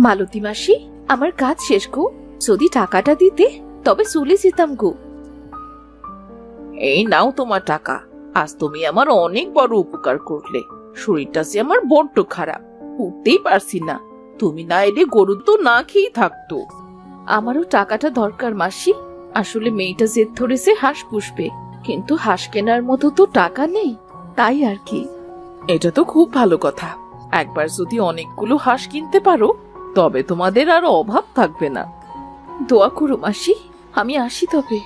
মালতী মাসি আমার কাজ শেষ গো। যদি টাকাটা দিতে তবে চলে যেতাম গো। এই নাও তোমার টাকা। আজ তুমি আমার অনেক বড় উপকার করলে। শরীরটা যে আমার বড্ড খারাপ উঠতেই পারছি না। তুমি না এলে গরু তো না খেয়েই থাকতো। আমারও টাকাটা দরকার মাসি। আসলে মেয়েটা জেদ ধরেছে হাঁস পুষবে। কিন্তু হাঁস কেনার মতো তো টাকা নেই তাই আর কি। এটা তো খুব ভালো কথা। একবার যদি অনেকগুলো হাঁস কিনতে পারো তবে তোমাদের আর অভাব থাকবে না। দোয়া করো মাসি, আমি আসি তবে।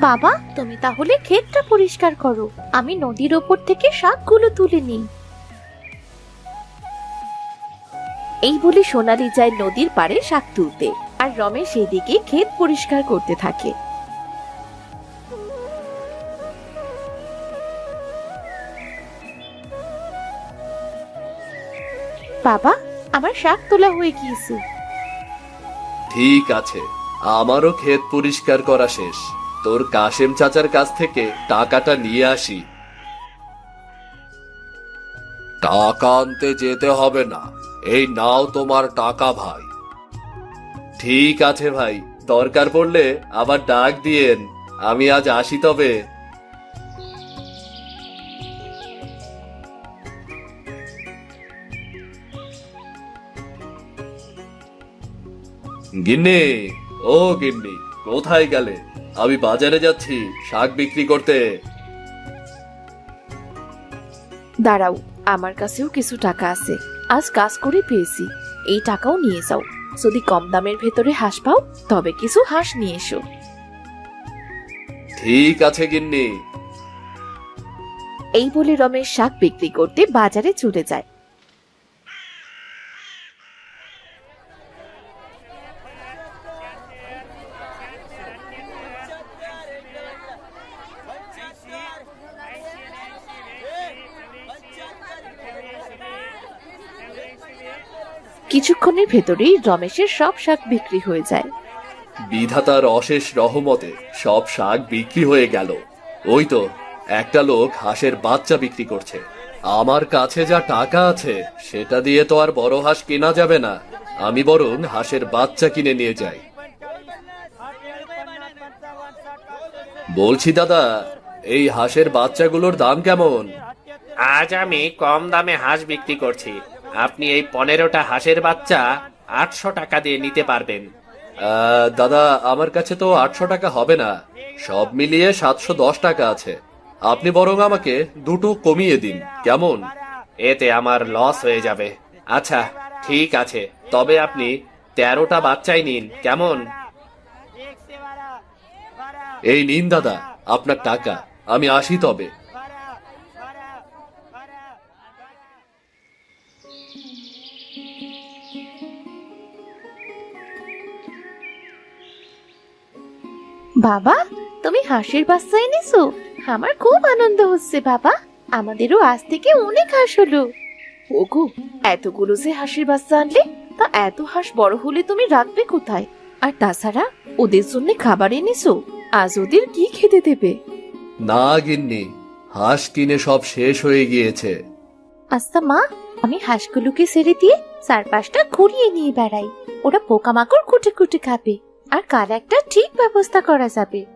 বাবা, তুমি তাহলে ক্ষেতটা পরিষ্কার করো। আমি নদীর ওপর থেকে শাকগুলো তুলে নিই। এই বলে সোনালি যায় নদীর পাড়ে শাক তুলতে, আর রমেশ এদিকে ক্ষেত পরিষ্কার করতে থাকে। বাবা, আমার শাক তোলা হয়ে গিয়েছে। ঠিক আছে, আমারও ক্ষেত পরিষ্কার করা শেষ। তোর কাশেম চাচার কাছ থেকে টাকাটা নিয়ে আসি। টাকা আনতে যেতে হবে না, এই নাও তোমার টাকা ভাই। ঠিক আছে ভাই, দরকার পড়লে আবার ডাক দিয়েন, আমি আজ আসি তবে। গিন্নি ও গিন্নি কোথায় গেলে? আমি বাজারে যাচ্ছি শাক বিক্রি করতে। দাঁড়াও আমার কাছেও কিছু টাকা আছে। আজ কাজ করে পেয়েছি। এই টাকাও নিয়ে যাও। যদি কম দামের ভেতরে হাঁস পাও তবে কিছু হাঁস নিয়ে এসো। ঠিক আছে গিন্নি। এই বলে রমেশ শাক বিক্রি করতে বাজারে চলে যায়। কিছুক্ষণের ভেতরেই রমেশের সব শাক বিক্রি হয়ে যায়। বিধাতার অশেষ রহমতে সব শাক বিক্রি হয়ে গেল। ওই তো একটা লোক হাঁসের বাচ্চা বিক্রি করছে। আমার কাছে যা টাকা আছে সেটা দিয়ে তো আর বড় হাঁস কেনা যাবে না। আমি বরং হাঁসের বাচ্চা কিনে নিয়ে যাই। বলছি দাদা এই হাঁসের বাচ্চাগুলোর দাম কেমন? আজ আমি কম দামে হাঁস বিক্রি করছি। আপনি এই পনেরোটা হাঁসের বাচ্চা আটশো টাকা দিয়ে নিতে পারবেন। দাদা আমার কাছে তো আটশো টাকা হবে না। সব মিলিয়ে সাতশো দশ টাকা আছে। আপনি বরং আমাকে দুটো কমিয়ে দিন। কেমন? এতে আমার লস হয়ে যাবে। আচ্ছা ঠিক আছে। তবে আপনি তেরোটা বাচ্চাই নিন। কেমন? এই নিন দাদা। আপনার টাকা। আমি আসি তবে। বাবা তুমি হাঁসের বাচ্চা এনেছো? আমার খুব আনন্দ হচ্ছে বাবা। আমাদেরও আজ থেকে অনেক হাঁস হলো। ওগো এতগুলো যে হাঁসের বাচ্চা আনলে তা এত হাঁস বড় হলে তুমি রাখবে কোথায়? আর তাছাড়া ওদের জন্য খাবার এনেছো আজ ওদের কি খেতে দেবে? না গিন্নি হাঁস কিনে সব শেষ হয়ে গিয়েছে। আস্তা মা আমি হাঁসগুলোকে ছেড়ে দিয়ে চারপাশটা ঘুরিয়ে নিয়ে বেড়াই। ওরা পোকামাকড় কুটে কুটে খাবে। আর কাল একটা ঠিক ব্যবস্থা করা যাবে।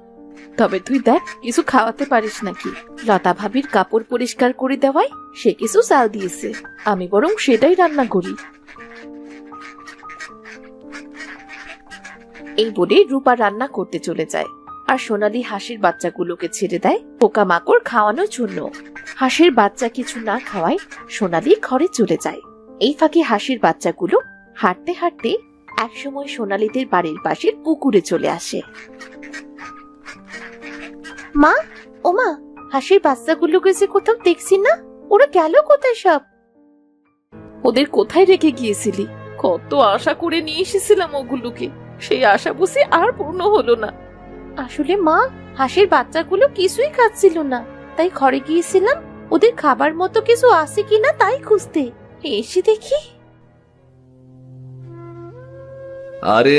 তবে তুই দেখ, কিছু খাওয়াতে পারিস নাকি? লতা ভাবির কাপড় পরিষ্কার করে দেওয়ায় সে কিছু চাল দিয়েছে। আমি বরং সেটাই রান্না করি। এই বলে রূপা রান্না করতে চলে যায়। আর সোনালি হাঁসের বাচ্চাগুলোকে ছেড়ে দেয় পোকা মাকড় খাওয়ানোর জন্য। হাঁসের বাচ্চা কিছু না খাওয়ায় সোনালি ঘরে চলে যায়। এই ফাঁকে হাসির বাচ্চাগুলো হাঁটতে হাঁটতে একসময় সোনালিদের বাড়ির পাশের পুকুরে চলে আসে। মা ওমা হাঁসের বাচ্চাগুলোকে যে কোথাও দেখছি না। ওরা গেল কোথায় সব? ওদের কোথায় রেখে গিয়েছিলি? কত আশা করে নিয়ে এসেছিলাম ওগুলোকে। সেই আশা বুঝি আর পূর্ণ হলো না। আসলে মা হাঁসের বাচ্চাগুলো কিছুই খাচ্ছিল না। তাই ঘরে গিয়েছিলাম ওদের খাবার মতো কিছু আছে কিনা তাই খুঁজতে। এসে দেখি। আরে